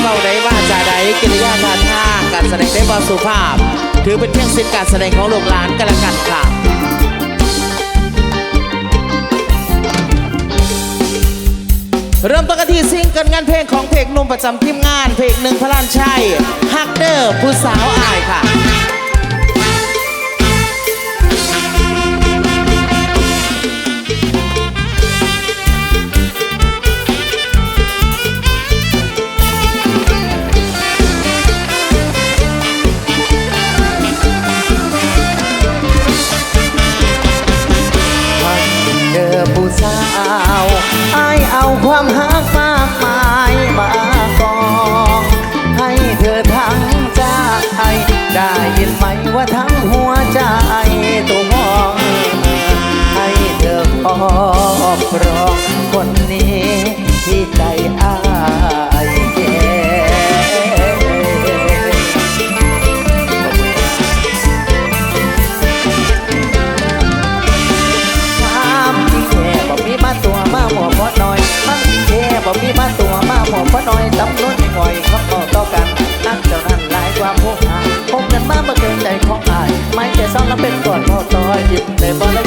เว้าได้ว่าจะได้กิริยาท่าทาการแสดงได้บอสุภาพ ถือเป็นเพียงสิทธิการแสดงของโรงร้านกันละกันค่ะเริ่มต้นกันที่ซิงเกิลงานเพลงของเพลงนุ่มประจำทีมงาน เพลงหนึ่งพลานชัยฮักเดอร์ผู้สาวอายค่ะ prepara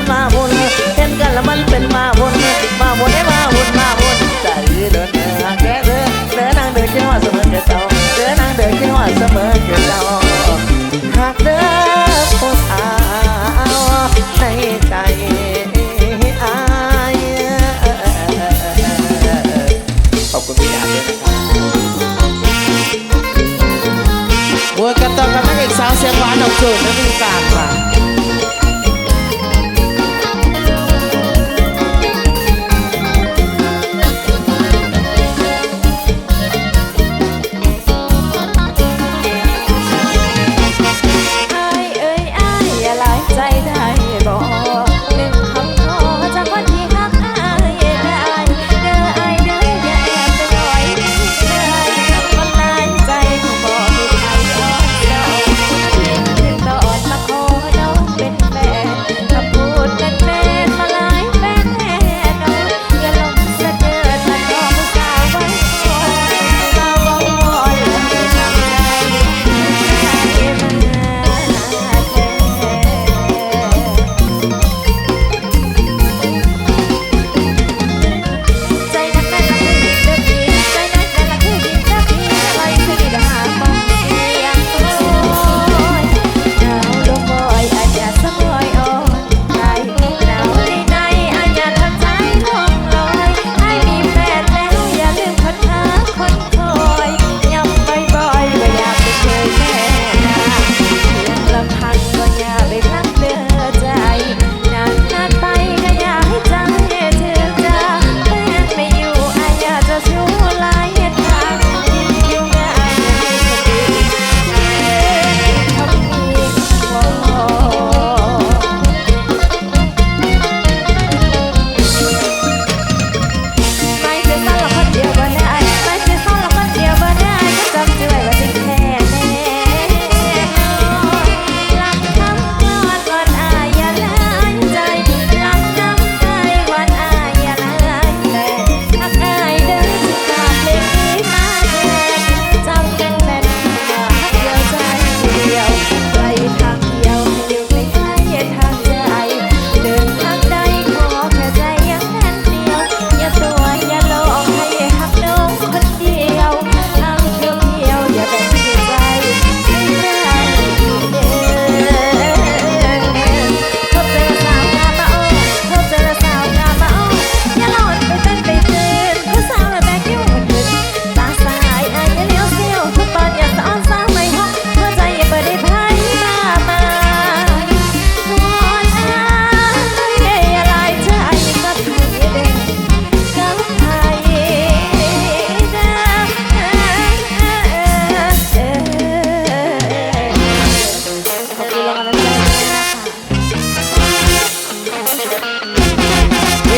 เนมาวนเห็นกันแล้วมันเป็นมาวนมาวนได้มาวนมาวนใจเดินเดินหางแกเดินเดินนางเดินขึ้นว่าเสมอเกิดเจ้าเดินนางเดินขึ้นว่าเสมอเกิดเจ้าหากเดินผู้สาวในใจอาขอบคุณพี่ดาด้วยนะครับบวกระตองกับนักเอกสาวเสียงหวานดอกเกิดและมีปากค่ะ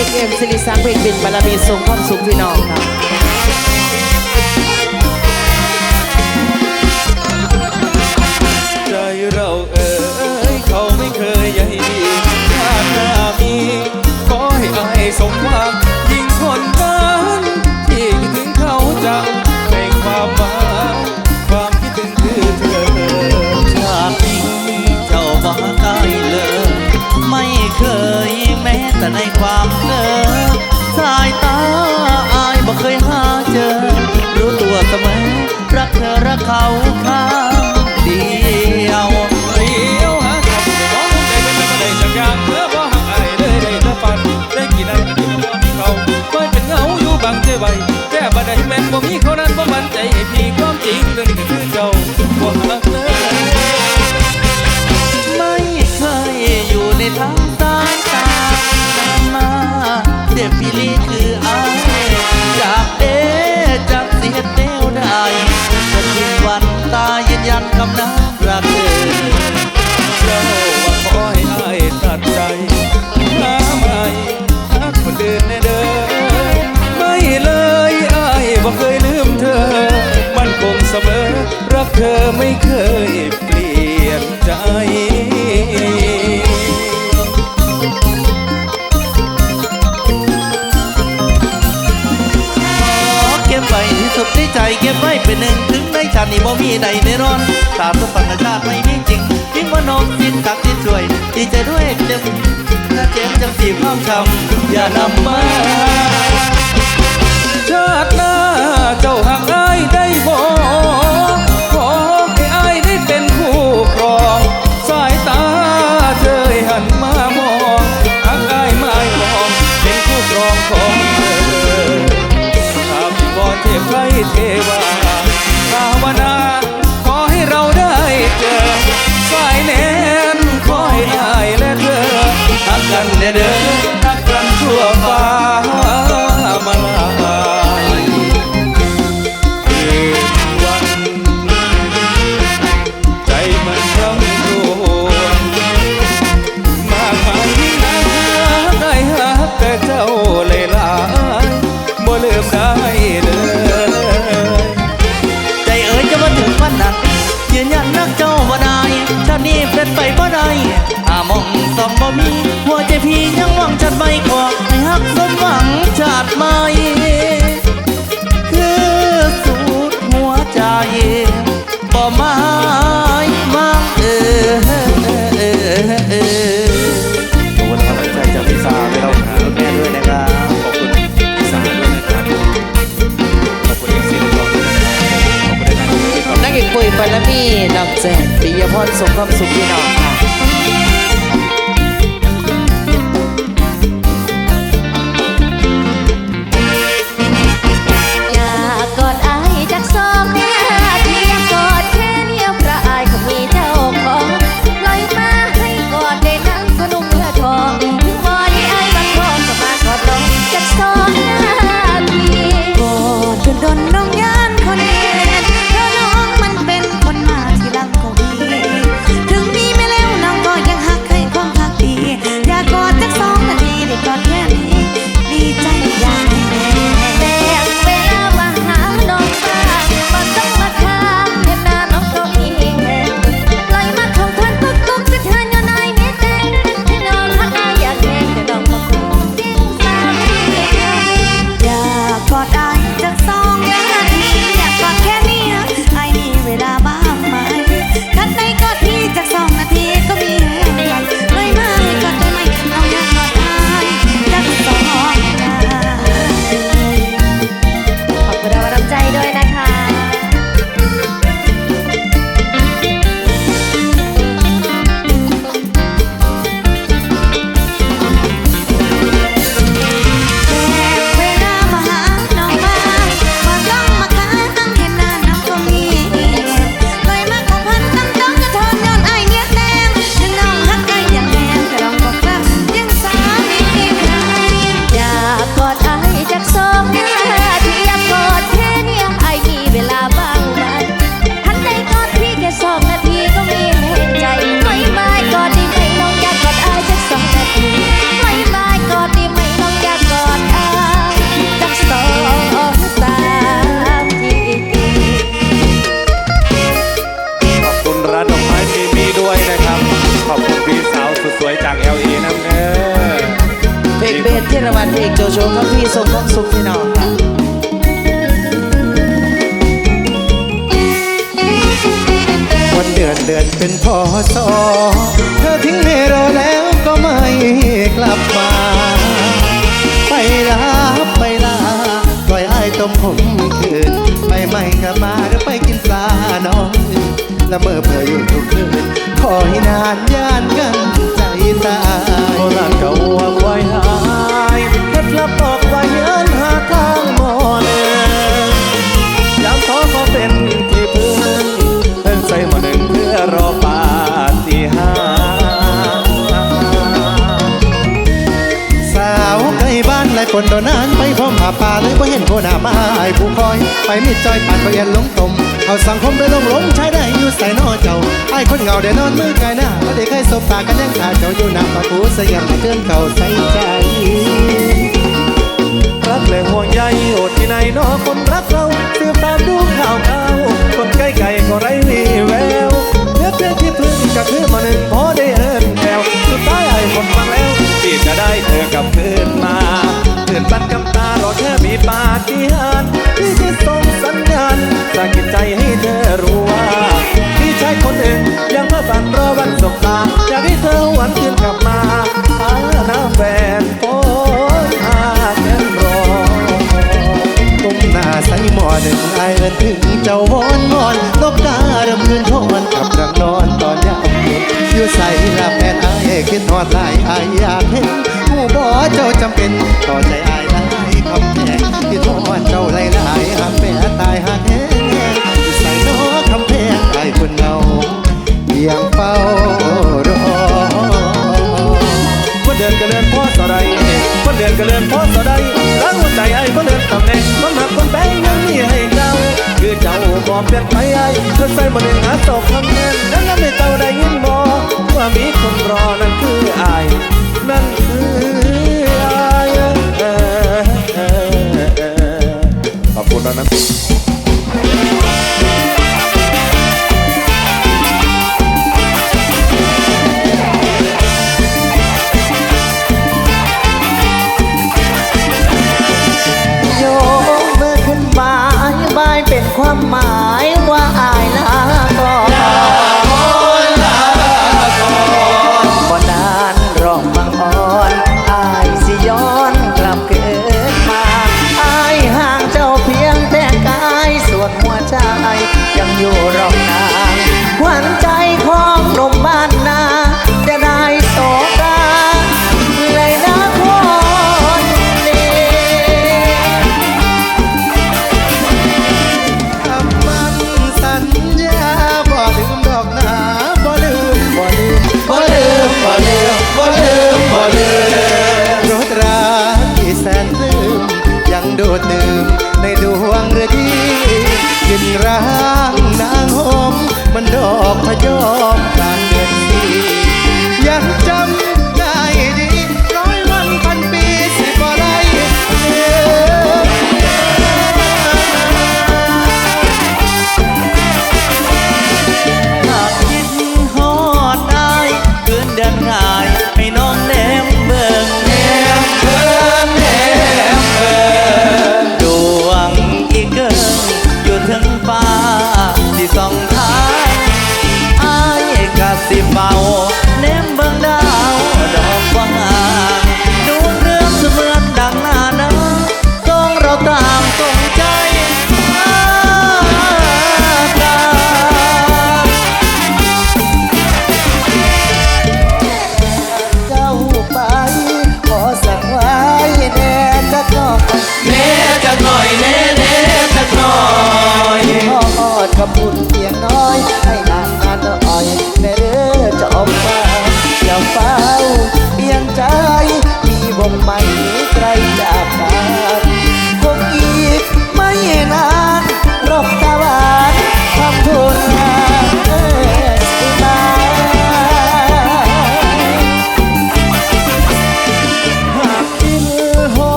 เอ็มสิริสังเพลงบินบารมีสูงความสุขพี่น้องครับขอให้อายสมหวังาตินี่บ่มีใดในร้อนตามสมบัติชาติไม่มีจริงยิ่งว่าน้องจิตตักที่ช่วยดีใจด้วยเจ็บถ้าเจ็บจังสีพร้อมช้ำอย่านำมา ชาติหน้าเจ้าหักอา องจัดไว้ขอให้ฮักสมหวังจาติใหม่คือสูตรหัวใจบ่หมายมาเออขอบคุณครับใจจากพี่าไปเราหาแม่ด้วยนะครับขอบคุณพี่สาด้วยนะครับขอบคุณเอฟซีทุกคนขอบคุณอาจารย์นักเอกคุยไปแล้วพี่ดอกแจกปิยพรสมความสุขพี่น้องค่ะ ละเมอเพื่ออยู่ทุกคืนขอให้นานย่านกันใจตายโบราณเก่าวังไว้หายเคล็ดลับออกไว้เยินหาทางหมอเนยามท้อขอเป็นที่พึ่งเพิ่งใส่หมอหนึ่งเพื่อรอปาฏิหาสาวใกล้บ้านไล่ฝนโดนนานไปพร้อมผาป่าเลยบ่เห็นโคหน้ามาไอ้ผู้คอย ไปมิดจอยปานไปเอียนลงตม เขาสังคมไปลงหลงใช้ได้อยู่ใส่นอเจ้าไอ้คนเงาได้นอนมือกายหน้าก็ได้เคยสบตากันยังขาเจ้าอยู่หน้าประตูสยามให้เกินเก่าใส่ใจรักและห่วงใยโอดที่ไหนนอคนรักเราสืบตามดูข่าวข่าวคนใกล้ไก่ก็ไร้วีแววเพื่อเพื่อที่พึ่งก็คือมาหนึ่งพอได้เอินแถวสุดท้ายไอ้คนฟังแล้วที่จะได้เธอกลับคืนมาเพื่อนปันกำตารอแค่มีปาฏิหาริย์ะกิดใจให้เธอรู้ว่าพี่ชายคนหนึ่งยังเพื่อฝันรอวันสบตาอยากให้เธอหวันคืนกลับมาหาหน้าแฟนโอ้หาแค่รอก้มหน้าใส่หมอหนึ่งไอเอินถึงเจ้าวอนวอนนกกาเริ่มคืนทอนกับรังนอนตอนยามเย็นอยู่ใส่ละแฟนไอคิดฮอดหลายไออยากเห็นผู้บ่เจ้าจำเป็นต่อใจไอได้คำแพงคิดฮอดเจ้าหลายหลายหากแม่ตายหากแห้ ฝ้ารอว่เดินก็เดินพอสอใดว่เดินก็เดินพอสอใดล้างหัวใจไอ้ก็เดินตำแหน่งคนหักคนแบงยังมีให้เจ้าคือเจ้าบ่เปลี่ยนไปไอ้เธอใส่มาหนึ่งหาตกคำแน่นนั้นแล้วไม่เจ้าได้ยินบ่ว่ามีคนรอนั่นคือไอ้นั่นคือไอ้ขอบคุณนะนั้น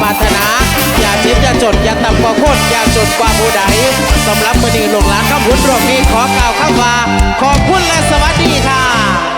ปรารถนา อย่าชิดอย่าจดอย่าต่ำกว่าคนอย่าจดกว่าผู้ใดสำหรับมือนี้หลงหลานข้ามพุนรวมนี้ขอกล่าวคำว่า ขอบคุณและสวัสดีค่ะ